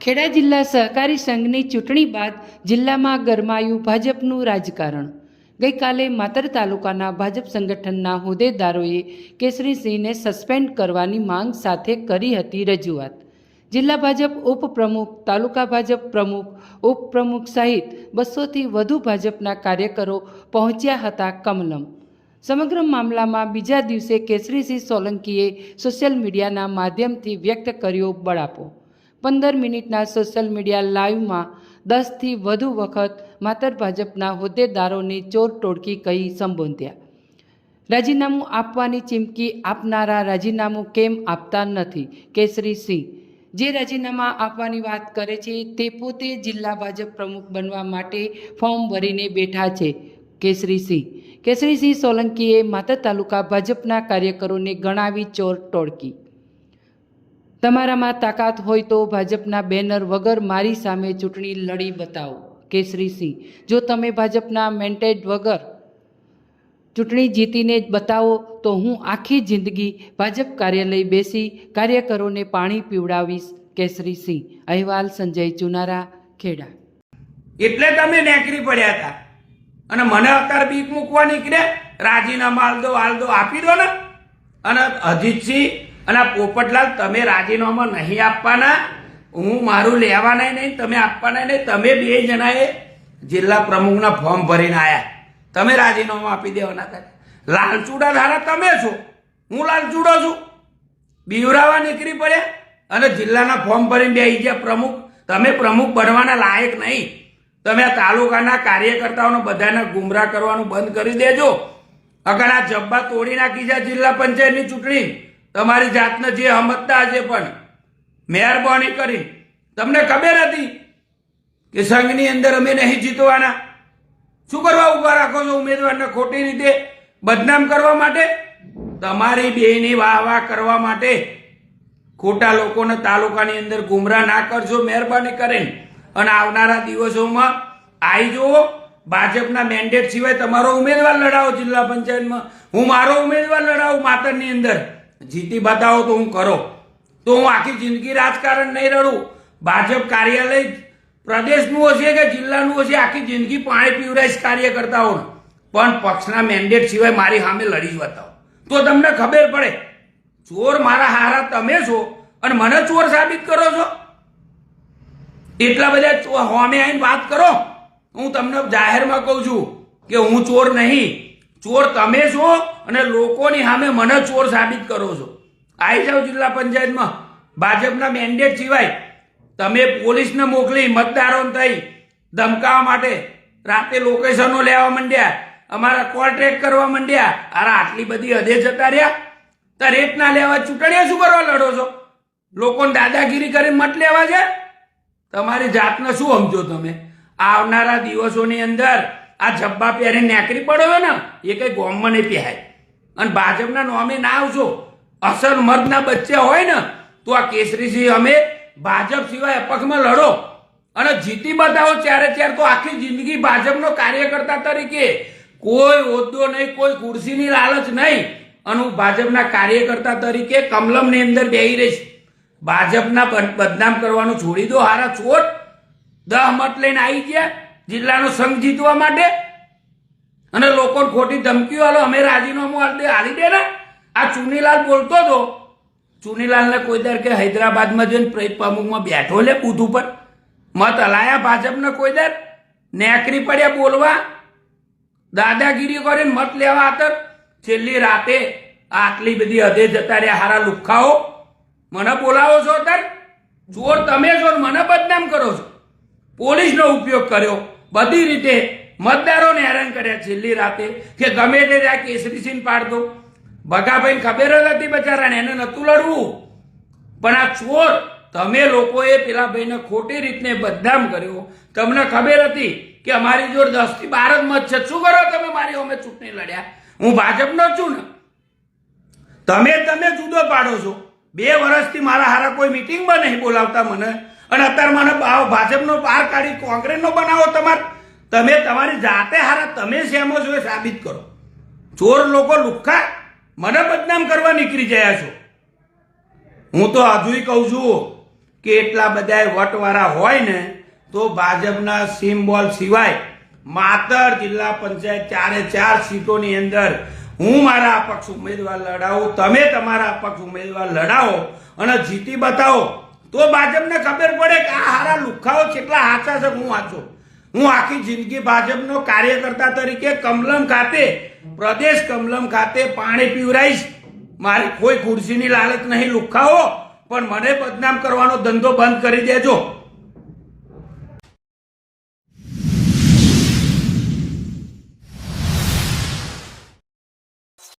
ખેડા જિલ્લા સહકારી સંઘની ચૂંટણી બાદ જિલ્લામાં ગરમાયું ભાજપનું રાજકારણ. ગઈકાલે માતર તાલુકાના ભાજપ સંગઠનના હોદ્દેદારોએ કેસરીસિંહને સસ્પેન્ડ કરવાની માંગ સાથે કરી હતી રજૂઆત. જિલ્લા ભાજપ ઉપપ્રમુખ, તાલુકા ભાજપ પ્રમુખ, ઉપપ્રમુખ સહિત બસોથી વધુ ભાજપના કાર્યકરો પહોંચ્યા હતા કમલમ. સમગ્ર મામલામાં બીજા દિવસે કેસરીસિંહ સોલંકીએ સોશિયલ મીડિયાના માધ્યમથી વ્યક્ત કર્યો બળાપો. પંદર મિનિટના સોશિયલ મીડિયા લાઈવમાં દસથી વધુ વખત માતર ભાજપના હોદ્દેદારોને ચોર ટોળકી કહી સંબોધ્યા. રાજીનામું આપવાની ચીમકી આપનારા રાજીનામું કેમ આપતા નથી? કેસરી સિંહ, જે રાજીનામા આપવાની વાત કરે છે તે પોતે જિલ્લા ભાજપ પ્રમુખ બનવા માટે ફોર્મ ભરીને બેઠા છે. કેસરી સિંહ કેસરી સિંહ સોલંકીએ માતર તાલુકા ભાજપના કાર્યકરોને ગણાવી ચોર ટોળકી. તમારામાં તાકાત હોય તો ભાજપના બેનર વગર મારી સામે ચૂંટણી લડી બતાવો કેસરી સિંહ જો તમે ભાજપના મેન્ટેડ વગર ચૂંટણી જીતીને જ બતાવો, તો હું આખી જિંદગી ભાજપ કાર્યાલય બેસી કાર્યકરોને પાણી પીવડાવીશ કેસરી સિંહ અહેવાલ સંજય ચુનારા, ખેડા. એટલે તમે નેકરી પડ્યા હતા. અને મને અત્યારે બીક મૂકવા નીકળ્યા. રાજીનામા હાલ દો, આપી દો ને. અને અજીતસિંહ અને આ પોપટલાલ તમે રાજીનામા નહીં આપવાના, હું મારું લેવાના નહીં, તમે આપવાના નહીં, તમે બે જણાએ જિલ્લા પ્રમુખના ફોર્મ ભરીને આવ્યા તમે રાજીનામું આપી દેવાના હતા લાલચુડા ધારા તમે છો. હું લાલચુડો છું. બીવરાવા નીકળી પડ્યા અને જિલ્લાના ફોર્મ ભરીને બે ગયા પ્રમુખ, તમે પ્રમુખ બનવાના લાયક નહીં. તમે આ તાલુકાના કાર્યકર્તાઓને બધાને ગુમરાહ કરવાનું બંધ કરી દેજો. અગર આ જબ્બા તોડી નાખી છે જિલ્લા પંચાયતની ચૂંટણી તમારી જાતને જે સમજતા હશે પણ મહેરબાની કરી. તમને ખબર હતી કે સંઘની અંદર અમે નહીં જીતવાના? શું કરવા ઊભા રાખો છો ઉમેદવારને ખોટી રીતે બદનામ કરવા માટે? તમારી બેની વાહ વાહ કરવા માટે ખોટા લોકોને તાલુકાની અંદર ગુમરાહ ના કરજો, મહેરબાની કરીને. અને આવનારા દિવસોમાં આવી જુઓ, ભાજપના મેન્ડેટ સિવાય તમારો ઉમેદવાર લડાવો જિલ્લા પંચાયતમાં. હું મારો ઉમેદવાર લડાવું, માતરની અંદર. જીતી બતાવો તો હું કરો. તો હું આખી જિંદગી રાજકારણ નહીં રડું. ભાજપ કાર્યાલય પ્રદેશનું હશે કે જિલ્લાનું હશે? આખી જિંદગી પાણી પીવરાઈશ કાર્યકર્તાઓને. પણ પક્ષના મેન્ડેટ સિવાય મારી સામે લડી બતાવો. તો તમને ખબર પડે, ચોર મારા હારા તમે છો અને મને ચોર સાબિત કરો છો? એટલા બધા હોમે આવીને વાત કરો. હું તમને જાહેરમાં કહું છું કે હું ચોર નહીં ચોર તમે છો અને લોકોની સામે મને ચોર સાબિત કરો છો. આવી જાઓ જિલ્લા પંચાયતમાં ભાજપના મેન્ડેટ સિવાય તમે પોલીસને મોકલી મતદારોને થઈ ધમકાવવા માટે રાતે લોકેશનો લેવા માંડ્યા, અમારા કોલ ટ્રેક કરવા માંડ્યા અરે આટલી બધી હદે જતા રહ્યા. તો ના લેવા ચૂંટણીઓ શું કરવા લડો છો? લોકોને દાદાગીરી કરીને મત લેવા છે? તમારી જાતને શું સમજો તમે? આવનારા દિવસોની અંદર આ જબ્બા પહેરી નેકરી પડ્યો ને, એ કઈ ગોમમાં નહીં પહેરાય. અને ભાજપના નોમે ના આવશો અસર મર્દના બચ્ચા હોય ને, તો આ કેસરીજી અમે ભાજપ સિવાય અપક્ષમાં લડો. અને જીતી બતાવો ત્યારે ત્યારે તો આખી જિંદગી ભાજપનો કાર્યકર્તા તરીકે. કોઈ હોદ્દો નહીં, કોઈ ખુરશીની લાલચ નહીં. અને હું ભાજપના કાર્યકર્તા તરીકે કમલમની અંદર બેહી રહીશ. ભાજપના બદનામ કરવાનું છોડી દો, હારા છોટ દહ મત લઈને આવી ગયા. જિલ્લાનો સંઘ જીતવા માટે. અને લોકોને ખોટી ધમકીઓ આલો, અમે રાજીનામું આલી દે આલી દે ને. આ ચુનીલાલ બોલતો હતો ચુનીલાલને કોઈ દર કે હૈદરાબાદમાં જઈને પ્રેત પ્રમુખમાં બેઠો લે બુથ ઉપર. મત હલાયા ભાજપને કોઈ દર. નેકરી પડ્યા બોલવા. દાદાગીરી કરીને મત લેવા આતર. છેલ્લી રાતે આટલી બધી હદે જતા રહ્યા હારા લુખાઓ. મને બોલાવો છો અત્યારે? ચોર તમે છો મને બદનામ કરો છો. પોલીસનો ઉપયોગ કર્યો. બધી રીતે મતદારોને હેરાન કર્યા છેલ્લી રાતે કે ગમે તે ત્યાં કેસરી સીન પાડતો. ભગાભાઈ ખબર જ હતી બચારાને, એને નતું લડવું. પણ આ ચોર, તમે લોકોએ પેલા ભાઈને ખોટી રીતને બદનામ કર્યો. તમને ખબર હતી કે અમારી જોડે દસથી બાર જ મત છે. શું કરો તમે? મારી અમે ચૂંટણી લડ્યા. હું ભાજપનો છું ને. તમે તમે જુદો પાડો છો. બે વર્ષથી મારા હારા કોઈ મિટિંગમાં નહીં બોલાવતા મને. અને અત્યારે મને ભાજપનો પાર કાઢી કોંગ્રેસનો બનાવો તમારે. તમે તમારી જાતે હારા, તમે શેમો છો એ સાબિત કરો. ચોર લોકો લુખ્ખા મને બદનામ કરવા નીકળી ગયા છો. હું તો હજુય કહું છું કે એટલા બધા વટવાળા હોય ને, તો ભાજપના સિમ્બોલ સિવાય માતર જિલ્લા પંચાયત ચારે ચાર સીટોની અંદર હું મારા અપક્ષ ઉમેદવાર લડાવું, તમે તમારા અપક્ષ ઉમેદવાર લડાવો અને જીતી બતાવો. તો ભાજપને ખબર પડે કે આ હારા લુખાઓ કેટલા હાચા છે, હું વાંચો હું આખી જિંદગી ભાજપનો કાર્યકર્તા તરીકે કમલમ ખાતે, પ્રદેશ કમલમ ખાતે પાણી પીવરાઈશ. મારી કોઈ ખુરશીની લાલચ નહીં લુખાઓ, પણ મને બદનામ કરવાનો ધંધો બંધ કરી દેજો.